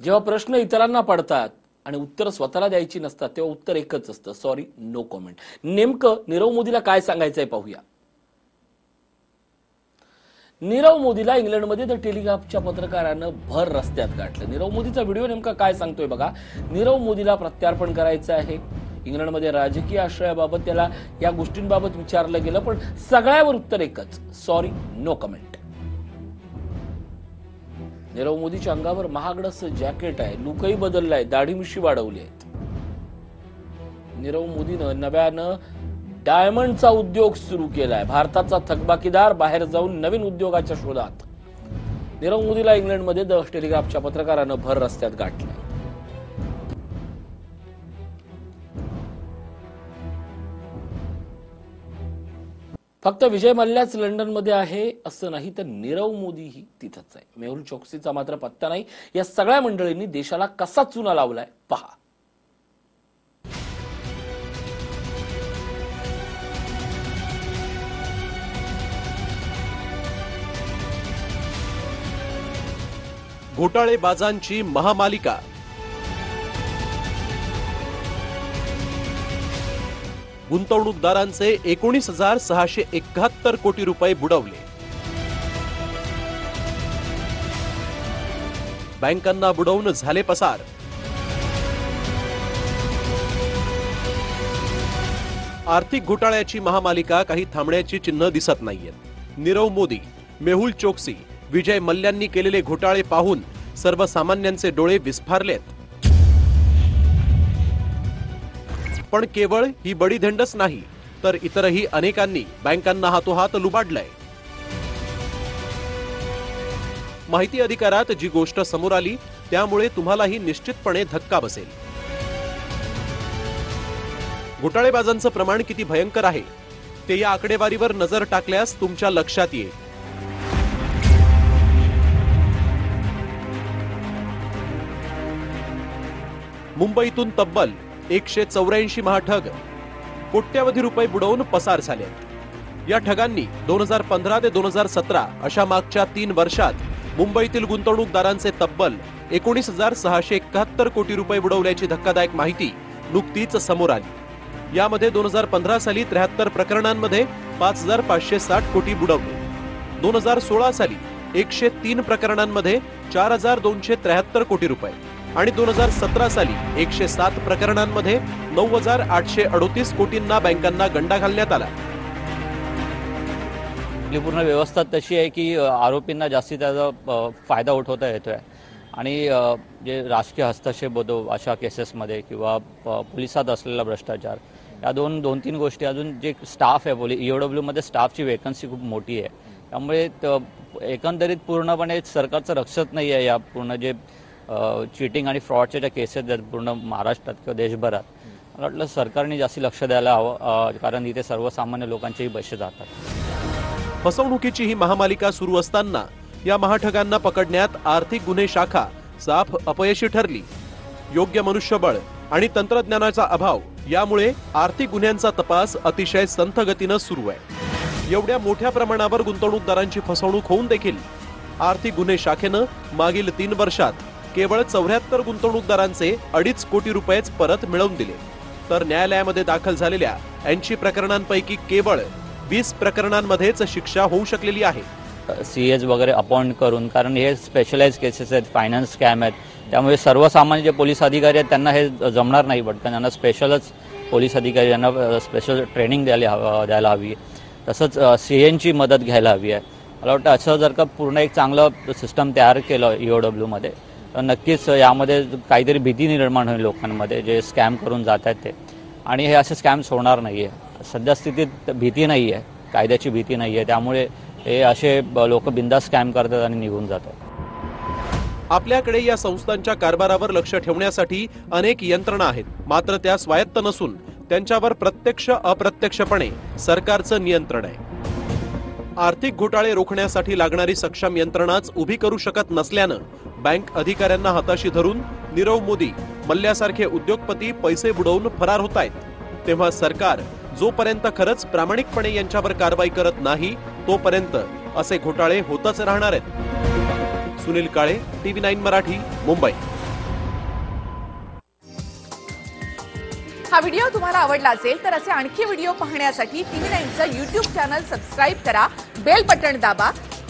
जेव्हा प्रश्न इतरांना पडतात आणि उत्तर स्वतःला द्यायची नसतात तेव्हा उत्तर एकच असतं. सॉरी नो कॉमेंट नेमकं नीरव मोदीला काय सांगायचंय पाहूया. नीरव मोदीला इंग्लंडमध्ये द टेलिग्राफच्या पत्रकारानं भर रस्त्यात गाठलं. नीरव मोदीचा व्हिडिओ नेमका काय सांगतोय बघा. नीरव मोदीला प्रत्यार्पण करायचं आहे. इंग्लंडमध्ये राजकीय आश्रयाबाबत त्याला या गोष्टींबाबत विचारलं गेलं पण सगळ्यावर उत्तर एकच. सॉरी नो कमेंट नीरव मोदीच्या अंगावर महागडस जॅकेट आहे लुकही बदललाय दाढी मिशी वाढवली आहेत. नीरव मोदीनं नव्यानं डायमंडचा उद्योग सुरू केलाय. भारताचा थकबाकीदार बाहेर जाऊन नवीन उद्योगाच्या शोधात. नीरव मोदीला इंग्लंडमध्ये द टेलिग्राफच्या पत्रकारानं भर रस्त्यात गाठलाय. फक्त विजय मल्ल्याच लंडनमध्ये आहे असं नाही तर नीरव मोदीही तिथंच आहे. मेहुल चोक्सीचा मात्र पत्ता नाही. या सगळ्या मंडळींनी देशाला कसा चुना लावलाय पहा. घोटाळेबाजांची महामालिका. गुंतवणूकदारांचे एकोणीस हजार सहाशे एकाहत्तर कोटी रुपये बुडवले. बँकांना बुडवून झाले पसार. आर्थिक घोटाळ्याची महामालिका काही थांबण्याची चिन्ह दिसत नाहीयेत. नीरव मोदी मेहुल चोक्सी विजय मल्ल्यांनी केलेले घोटाळे पाहून सर्वसामान्यांचे डोळे विस्फारलेत. पण केवळ ही बडीधेंडच नाही तर इतरही अनेकांनी बँकांना हातोहात लुबाडलंय. माहिती अधिकारात जी गोष्ट समोर आली त्यामुळे तुम्हालाही निश्चितपणे धक्का बसेल. घोटाळेबाजांचं प्रमाण किती भयंकर आहे ते या आकडेवारीवर नजर टाकल्यास तुमच्या लक्षात येईल. मुंबईतून तब्बल एकशे चौऱ्याऐंशी महाठग. कोट्यवधी रुपये बुडवून पसार झाले. या ठगांनी दोन हजार पंधरा ते दोन हजार सतरा अशा मागच्या तीन वर्षात मुंबईतील गुंतवणूकदारांचे तब्बल एकोणीस हजार सहाशे एकाहत्तर कोटी रुपये बुडवल्याची धक्कादायक माहिती नुकतीच समोर आली. यामध्ये दोन हजार पंधरा साली त्र्याहत्तर प्रकरणांमध्ये पाच हजार पाचशे साठ कोटी बुडवले. दोन हजार सोळा साली एकशे तीन प्रकरणांमध्ये चार हजार दोनशे त्र्याहत्तर कोटी रुपये. आणि दोन हजार सतरा साली एकशे सात प्रकरणांमध्ये नऊ हजार आठशे अडोतीस कोटींना बँकांना गंडा घालण्यात आला. आपली पूर्ण व्यवस्था तशी आहे की आरोपींना जास्तीत जास्त फायदा उठवता येतोय. आणि जे राजकीय हस्तक्षेप होतो अशा केसेसमध्ये किंवा प- पोलिसात असलेला भ्रष्टाचार या दोन दोन तीन गोष्टी अजून जे स्टाफ आहे पोलीस ईओडब्ल्यूमध्ये स्टाफची वेकन्सी खूप मोठी आहे. त्यामुळे एकंदरीत पूर्णपणे सरकारचं रक्षत नाही आहे या पूर्ण जे चिटिंग आणि फ्रॉडच्या ज्या केसेस आहेत पूर्ण महाराष्ट्रात किंवा देशभरात मला वाटलं सरकारने जास्ती लक्ष द्यायला हवं कारण इथे सर्वसामान्य लोकांचेही पैसे जातात. फसवणुकीची ही महामालिका सुरू असताना या महाठगांना पकडण्यात आर्थिक गुन्हे शाखा साफ अपयशी ठरली. योग्य मनुष्यबळ आणि तंत्रज्ञानाचा अभाव यामुळे आर्थिक गुन्ह्यांचा तपास अतिशय संथ गतीनं सुरू आहे. एवढ्या मोठ्या प्रमाणावर गुंतवणूकदारांची फसवणूक होऊन देखील आर्थिक गुन्हे शाखेनं मागील तीन वर्षात केवळ चौऱ्याहत्तर गुंतवणूकदारांचे अडीच कोटी रुपयेच परत मिळवून दिले. तर न्यायालयामध्ये दाखल झालेल्या ऐंशी प्रकरणांपैकी केवळ वीस प्रकरणांमध्येच शिक्षा होऊ शकलेली आहे. सी एज वगैरे अपॉइंट करून कारण हे स्पेशलाइज केसेस आहेत फायनान्स स्कॅम आहेत. त्यामुळे सर्वसामान्य जे पोलीस अधिकारी आहेत त्यांना हे जमणार नाही पटकन. त्यांना स्पेशलच पोलीस अधिकारी यांना स्पेशल ट्रेनिंग द्यायला हवं द्यायला हवी तसंच सी एनची मदत घ्यायला हवी आहे. मला वाटतं असं जर का पूर्ण एक चांगलं सिस्टम तयार केलं ईओडब्ल्यूमध्ये डब्ल्यूमध्ये नक्कीच यामध्ये काहीतरी भीती निर्माण होईल लोकांमध्ये जे स्कॅम करून जात आहेत ते. आणि हे असे स्कॅम्स होणार नाही आहे सध्या स्थितीत भीती नाही आहे कायद्याची भीती नाही आहे त्यामुळे हे असे लोक बिंदा स्कॅम करतात आणि निघून जातात. आपल्याकडे या संस्थांच्या कारभारावर लक्ष ठेवण्यासाठी अनेक यंत्रणा आहेत. मात्र त्या स्वायत्त नसून त्यांच्यावर प्रत्यक्ष अप्रत्यक्षपणे सरकारचं नियंत्रण आहे. आर्थिक घोटाळे रोखण्यासाठी लागणारी सक्षम यंत्रणाच उभी करू शकत नसल्यानं बँक अधिकाऱ्यांना हाताशी धरून नीरव मोदी मल्ल्यासारखे उद्योगपती पैसे बुडवून फरार होत आहेत. तेव्हा सरकार जोपर्यंत खरंच प्रामाणिकपणे यांच्यावर कारवाई करत नाही तोपर्यंत असे घोटाळे होतच राहणार आहेत. Sunil Kale TV nine Marathi Mumbai. हा व्हिडिओ तुम्हाला आवडला असेल तर असे आणखी व्हिडिओ पाहण्यासाठी टीव्ही नाईनचं युट्यूब चॅनल सबस्क्राईब करा बेल बटण दाबा